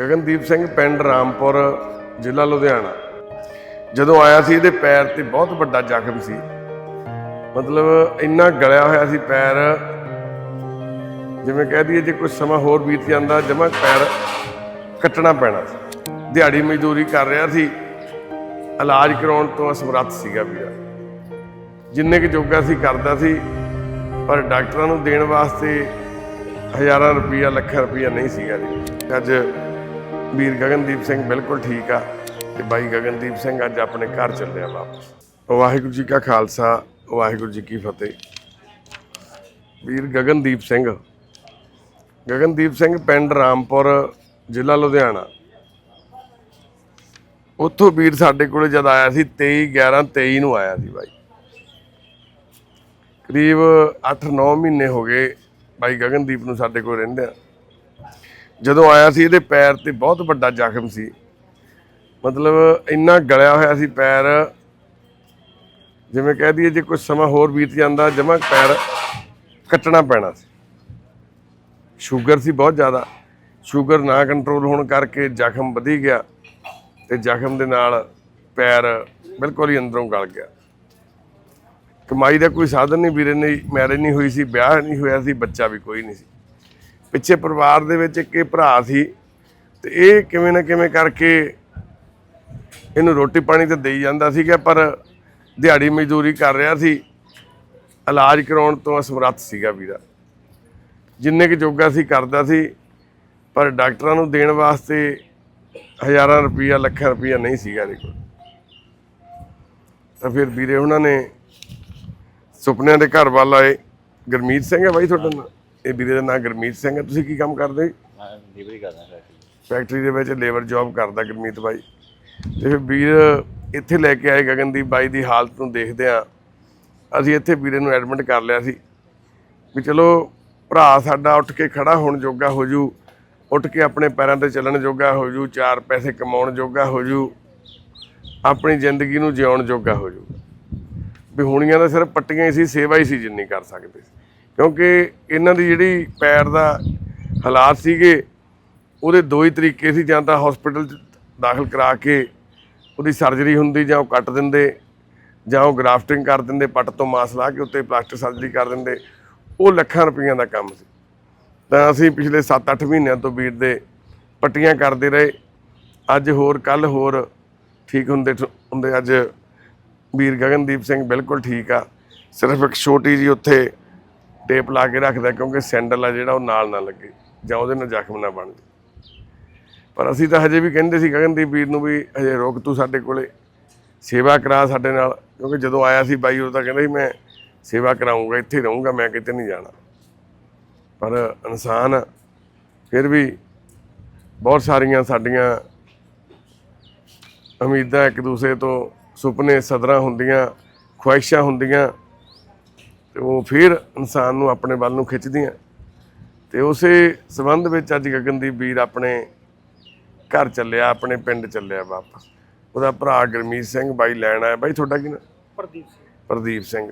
ਗਗਨਦੀਪ ਸਿੰਘ ਪਿੰਡ ਰਾਮਪੁਰ, ਜ਼ਿਲ੍ਹਾ ਲੁਧਿਆਣਾ। ਜਦੋਂ ਆਇਆ ਸੀ, ਇਹਦੇ ਪੈਰ ਤੇ ਬਹੁਤ ਵੱਡਾ ਜ਼ਖਮ ਸੀ। ਮਤਲਬ ਇੰਨਾ ਗਲਿਆ ਹੋਇਆ ਸੀ ਪੈਰ। ਜਿਵੇਂ ਕਹਿ ਦਈਏ, ਜੇ ਕੁਝ ਸਮਾਂ ਹੋਰ ਬੀਤ ਜਾਂਦਾ, ਜਮਾ ਪੈਰ ਕੱਟਣਾ ਪੈਣਾ ਸੀ। ਦਿਹਾੜੀ ਮਜ਼ਦੂਰੀ ਕਰ ਰਿਹਾ ਸੀ। ਇਲਾਜ ਕਰਾਉਣ ਤੋਂ ਅਸਮਰੱਥ ਸੀਗਾ ਵੀਰਾ ਜਿੰਨੇ ਕੁ ਜੋਗਾ ਸੀ, ਕਰਦਾ ਸੀ। ਪਰ ਡਾਕਟਰਾਂ ਨੂੰ ਦੇਣ ਵਾਸਤੇ ਹਜ਼ਾਰਾਂ ਰੁਪਈਆ, ਲੱਖਾਂ ਰੁਪਈਆ ਨਹੀਂ ਸੀਗਾ ਜੀ। ਅੱਜ ਵੀਰ ਗਗਨਦੀਪ ਸਿੰਘ ਬਿਲਕੁਲ ਠੀਕ ਆ ਤੇ ਬਾਈ ਗਗਨਦੀਪ ਸਿੰਘ ਅੱਜ ਆਪਣੇ ਘਰ ਚੱਲਿਆ ਵਾਪਸ। ਵਾਹਿਗੁਰੂ ਜੀ ਕਾ ਖਾਲਸਾ ਵਾਹਿਗੁਰੂ ਜੀ ਕੀ ਫਤਿਹ। ਵੀਰ ਗਗਨਦੀਪ ਸਿੰਘ ਗਗਨਦੀਪ ਸਿੰਘ ਪਿੰਡ ਰਾਮਪੁਰ, ਜ਼ਿਲ੍ਹਾ ਲੁਧਿਆਣਾ। ਉੱਥੋਂ ਵੀਰ ਸਾਡੇ ਕੋਲੇ ਜਦ ਆਇਆ ਸੀ 23 11 23 ਨੂੰ ਆਇਆ ਸੀ ਬਾਈ। ਕਰੀਬ 8-9 ਮਹੀਨੇ ਹੋ ਗਏ ਬਾਈ ਗਗਨਦੀਪ ਨੂੰ ਸਾਡੇ ਕੋਲ ਰਹਿੰਦੇ ਆ ਜਦੋਂ ਆਇਆ ਸੀ, ਇਹਦੇ ਪੈਰ ਤੇ ਬਹੁਤ ਵੱਡਾ ਜ਼ਖਮ ਸੀ। ਮਤਲਬ ਇੰਨਾ ਗਲਿਆ ਹੋਇਆ ਸੀ ਪੈਰ। ਜਿਵੇਂ ਕਹਿ ਦਈਏ, ਜੇ ਕੁਝ ਸਮਾਂ ਹੋਰ ਬੀਤ ਜਾਂਦਾ, ਜਮਾ ਪੈਰ ਕੱਟਣਾ ਪੈਣਾ ਸੀ। ਸ਼ੂਗਰ ਸੀ ਬਹੁਤ ਜ਼ਿਆਦਾ। ਸ਼ੂਗਰ ਨਾ ਕੰਟਰੋਲ ਹੋਣ ਕਰਕੇ ਜ਼ਖਮ ਵਧੀ ਗਿਆ ਤੇ ਜ਼ਖਮ ਦੇ ਨਾਲ ਪੈਰ ਬਿਲਕੁਲ ਹੀ ਅੰਦਰੋਂ ਗਲ ਗਿਆ। ਕਮਾਈ ਦਾ ਕੋਈ ਸਾਧਨ ਨਹੀਂ, ਵੀਰੇ ਨੇ ਮੈਰਿਜ ਨਹੀਂ ਹੋਈ ਸੀ, ਵਿਆਹ ਨਹੀਂ ਹੋਇਆ ਸੀ, ਬੱਚਾ ਵੀ ਕੋਈ ਨਹੀਂ ਸੀ। ਪਿੱਛੇ ਪਰਿਵਾਰ ਦੇ ਵਿੱਚ ਇੱਕ ਇਹ ਭਰਾ ਸੀ ਤੇ ਇਹ ਕਿਵੇਂ ਨਾ ਕਿਵੇਂ ਕਰਕੇ ਇਹਨੂੰ ਰੋਟੀ ਪਾਣੀ ਤਾਂ ਦੇਈ ਜਾਂਦਾ ਸੀਗਾ, ਪਰ ਦਿਹਾੜੀ ਮਜ਼ਦੂਰੀ ਕਰ ਰਿਹਾ ਸੀ। ਇਲਾਜ ਕਰਾਉਣ ਤੋਂ ਅਸਮਰੱਥ ਸੀਗਾ ਵੀਰਾ। ਜਿੰਨੇ ਕੁ ਜੋਗਾ ਸੀ, ਕਰਦਾ ਸੀ, ਪਰ ਡਾਕਟਰਾਂ ਨੂੰ ਦੇਣ ਵਾਸਤੇ ਹਜ਼ਾਰਾਂ ਰੁਪਈਆ, ਲੱਖਾਂ ਰੁਪਈਆ ਨਹੀਂ ਸੀਗਾ ਇਹਦੇ ਕੋਲ। ਤਾਂ ਫਿਰ ਵੀਰੇ ਉਹਨਾਂ ਨੇ ਸੁਪਨਿਆਂ ਦੇ ਘਰ ਵੱਲ ਆਏ। ਗੁਰਮੀਤ ਸਿੰਘ ਹੈ ਬਾਈ ਤੁਹਾਡਾ ਨਾਂ ਇਹ ਵੀਰੇ ਦਾ ਨਾਮ ਗੁਰਮੀਤ ਸਿੰਘ ਹੈ। ਤੁਸੀਂ ਕੀ ਕੰਮ ਕਰਦੇ? ਮੈਂ ਡਿਲੀਵਰੀ ਕਰਦਾ ਫੈਕਟਰੀ ਫੈਕਟਰੀ ਦੇ ਵਿੱਚ ਲੇਬਰ ਜੌਬ ਕਰਦਾ ਗੁਰਮੀਤ ਬਾਈ। ਤੇ ਫਿਰ ਵੀਰ ਇੱਥੇ ਲੈ ਕੇ ਆਏ ਗਗਨਦੀਪ ਬਾਈ ਦੀ ਹਾਲਤ ਨੂੰ ਦੇਖਦੇ ਆ ਅਸੀਂ ਇੱਥੇ ਵੀਰੇ ਨੂੰ ਐਡਮਿਟ ਕਰ ਲਿਆ ਸੀ ਵੀ ਚਲੋ ਭਰਾ ਸਾਡਾ ਉੱਠ ਕੇ ਖੜਾ ਹੋਣ ਜੋਗਾ ਹੋ ਜੂ ਉੱਠ ਕੇ ਆਪਣੇ ਪੈਰਾਂ ਤੇ ਚੱਲਣ ਜੋਗਾ ਹੋ ਜੂ ਚਾਰ ਪੈਸੇ ਕਮਾਉਣ ਜੋਗਾ ਹੋ ਜੂ ਆਪਣੀ ਜ਼ਿੰਦਗੀ ਨੂੰ ਜਿਉਣ ਜੋਗਾ ਹੋ ਜੂ। ਵੀ ਹੋਣੀਆਂ ਤਾਂ ਸਿਰਫ ਪੱਟੀਆਂ ਹੀ ਸੀ ਸੇਵਾ ਹੀ ਸੀ ਜਿੰਨੀ ਕਰ ਸਕਦੇ ਸੀ। ਕਿਉਂਕਿ ਇਹਨਾਂ ਦੀ ਜਿਹੜੀ ਪੈਰ ਦਾ ਹਾਲਾਤ ਸੀਗੇ, ਉਹਦੇ ਦੋ ਹੀ ਤਰੀਕੇ ਸੀ, ਜਾਂ ਤਾਂ ਹਸਪੀਟਲ 'ਚ ਦਾਖਲ ਕਰਾ ਕੇ ਉਹਦੀ ਸਰਜਰੀ ਹੁੰਦੀ, ਜਾਂ ਉਹ ਕੱਟ ਦਿੰਦੇ, ਜਾਂ ਉਹ ਗ੍ਰਾਫਟਿੰਗ ਕਰ ਦਿੰਦੇ, ਪੱਟ ਤੋਂ ਮਾਸ ਲਾ ਕੇ ਉੱਤੇ ਪਲਾਸਟਿਕ ਸਰਜਰੀ ਕਰ ਦਿੰਦੇ, ਉਹ ਲੱਖਾਂ ਰੁਪਈਆਂ ਦਾ ਕੰਮ ਸੀ। ਤਾਂ ਅਸੀਂ ਪਿਛਲੇ 7-8 ਮਹੀਨਿਆਂ ਤੋਂ ਵੀਰ ਦੇ ਪੱਟੀਆਂ ਕਰਦੇ ਰਹੇ। ਅੱਜ ਹੋਰ ਕੱਲ ਹੋਰ ਠੀਕ ਹੁੰਦੇ ਹੁੰਦੇ ਅੱਜ ਵੀਰ ਗਗਨਦੀਪ ਸਿੰਘ ਬਿਲਕੁਲ ਠੀਕ ਆ। ਸਿਰਫ ਇੱਕ ਛੋਟੀ ਜੀ ਉੱਥੇ ਟੇਪ ਲਾ ਕੇ ਰੱਖਦਾ ਕਿਉਂਕਿ ਸੈਂਡਲ ਆ ਜਿਹੜਾ ਉਹ ਨਾਲ ਨਾ ਲੱਗੇ ਜਾਂ ਉਹਦੇ ਨਾਲ ਜ਼ਖਮ ਨਾ ਬਣ ਜਾਵੇ ਪਰ ਅਸੀਂ ਤਾਂ ਹਜੇ ਵੀ ਕਹਿੰਦੇ ਸੀ, ਗਗਨਦੀਪ ਵੀਰ ਨੂੰ ਵੀ ਹਜੇ ਰੁਕ ਤੂੰ ਸਾਡੇ ਕੋਲੇ, ਸੇਵਾ ਕਰਾ ਸਾਡੇ ਨਾਲ। ਕਿਉਂਕਿ ਜਦੋਂ ਆਇਆ ਸੀ ਬਾਈ ਉਹ ਤਾਂ ਕਹਿੰਦਾ ਸੀ, ਮੈਂ ਸੇਵਾ ਕਰਾਉਂਗਾ ਇੱਥੇ ਰਹੂੰਗਾ, ਮੈਂ ਕਿਤੇ ਨਹੀਂ ਜਾਣਾ। ਪਰ ਇਨਸਾਨ ਫਿਰ ਵੀ ਬਹੁਤ ਸਾਰੀਆਂ ਸਾਡੀਆਂ ਉਮੀਦਾਂ ਇੱਕ ਦੂਸਰੇ ਤੋਂ ਸੁਪਨੇ, ਸਦਰਾਂ ਹੁੰਦੀਆਂ, ਖੁਆਇਸ਼ਾਂ ਹੁੰਦੀਆਂ ਤੇ ਉਹ ਫਿਰ ਇਨਸਾਨ ਨੂੰ ਆਪਣੇ ਵੱਲ ਨੂੰ ਖਿੱਚਦੀਆਂ। ਤੇ ਉਸੇ ਸਬੰਧ ਵਿੱਚ ਅੱਜ ਗਗਨਦੀਪ ਵੀਰ ਆਪਣੇ ਘਰ ਚੱਲਿਆ ਆਪਣੇ ਪਿੰਡ ਚੱਲਿਆ ਵਾਪਸ। ਉਹਦਾ ਭਰਾ ਗਰਮੀਤ ਸਿੰਘ ਬਾਈ ਲੈਣ ਆਇਆ। ਬਾਈ ਤੁਹਾਡਾ ਕੀ ਨਾਮ ਪ੍ਰਦੀਪ ਸਿੰਘ। ਪ੍ਰਦੀਪ ਸਿੰਘ।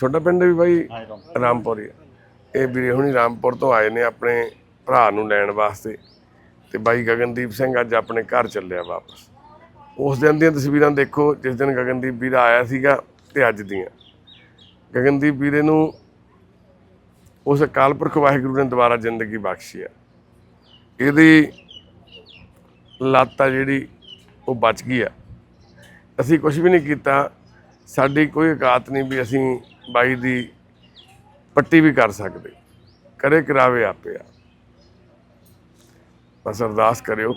ਤੁਹਾਡਾ ਪਿੰਡ ਵੀ ਬਾਈ? ਰਾਮਪੁਰ। ਇਹ ਵੀਰੇ ਹੁਣੀ ਰਾਮਪੁਰ ਤੋਂ ਆਏ ਨੇ ਆਪਣੇ ਭਰਾ ਨੂੰ ਲੈਣ ਵਾਸਤੇ। ਤੇ ਬਾਈ ਗਗਨਦੀਪ ਸਿੰਘ ਅੱਜ ਆਪਣੇ ਘਰ ਚੱਲਿਆ ਵਾਪਸ। ਉਸ ਦਿਨ ਦੀਆਂ ਤਸਵੀਰਾਂ ਦੇਖੋ ਜਿਸ ਦਿਨ ਗਗਨਦੀਪ ਵੀਰਾ ਆਇਆ ਸੀਗਾ ਤੇ ਅੱਜ ਦੀਆਂ। ਗਗਨਦੀਪ ਵੀਰੇ ਨੂੰ ਉਸ ਅਕਾਲ ਪੁਰਖ ਵਾਹਿਗੁਰੂ ਨੇ ਦੁਬਾਰਾ ਜ਼ਿੰਦਗੀ ਬਖਸ਼ੀ ਆ ਇਹਦੀ ਲੱਤ ਆ ਜਿਹੜੀ, ਉਹ ਬਚ ਗਈ ਆ। ਅਸੀਂ ਕੁਝ ਵੀ ਨਹੀਂ ਕੀਤਾ, ਸਾਡੀ ਕੋਈ ਔਕਾਤ ਨਹੀਂ ਵੀ ਅਸੀਂ ਬਾਈ ਦੀ ਪੱਟੀ ਵੀ ਕਰ ਸਕਦੇ। ਕਰੇ ਕਰਾਵੇ ਆਪੇ ਆ। ਬਸ ਅਰਦਾਸ ਕਰਿਓ,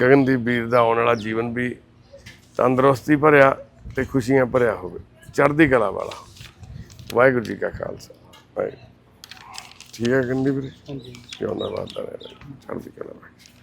ਗਗਨਦੀਪ ਵੀਰ ਦਾ ਆਉਣ ਵਾਲਾ ਜੀਵਨ ਵੀ ਤੰਦਰੁਸਤੀ ਭਰਿਆ ਤੇ ਖੁਸ਼ੀਆਂ ਭਰਿਆ ਹੋਵੇ। ਚੜ੍ਹਦੀ ਕਲਾ ਵਾਲਾ। ਵਾਹਿਗੁਰੂ ਜੀ ਕਾ ਖਾਲਸਾ। ਵਾਹਿਗੁਰੂ ਠੀਕ ਹੈ ਗੰਦੀ ਵੀਰੇ? ਹਾਂਜੀ। ਕਿਉਂ ਨਾ ਵਾਦਾ ਰਹੇ ਚੜ੍ਹਦੀ ਕਲਾ ਵਾਹਿਗੁਰੂ।